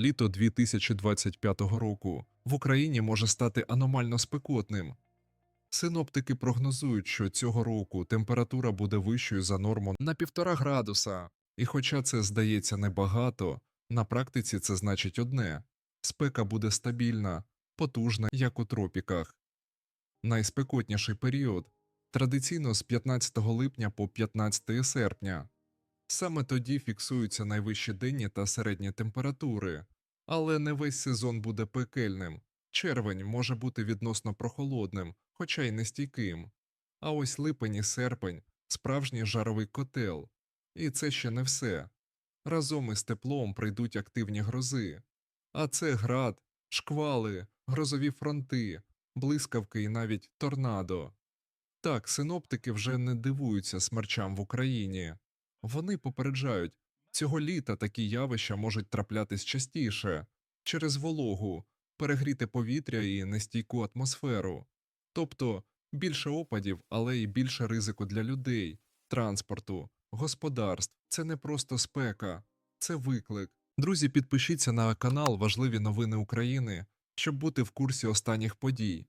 Літо 2025 року в Україні може стати аномально спекотним. Синоптики прогнозують, що цього року температура буде вищою за норму на півтора градуса. І хоча це здається небагато, на практиці це значить одне спека буде стабільна, потужна, як у тропіках. Найспекотніший період традиційно з 15 липня по 15 серпня. Саме тоді фіксуються найвищі денні та середні температури, але не весь сезон буде пекельним. Червень може бути відносно прохолодним, хоча й нестійким. А ось липень і серпень справжній жаровий котел. І це ще не все. Разом із теплом прийдуть активні грози. А це град, шквали, грозові фронти, блискавки і навіть торнадо. Так, синоптики вже не дивуються смерчам в Україні. Вони попереджають, цього літа такі явища можуть траплятись частіше через вологу, перегріте повітря і нестійку атмосферу. Тобто більше опадів, але й більше ризику для людей, транспорту, господарств. Це не просто спека, це виклик. Друзі, підпишіться на канал Важливі новини України, щоб бути в курсі останніх подій.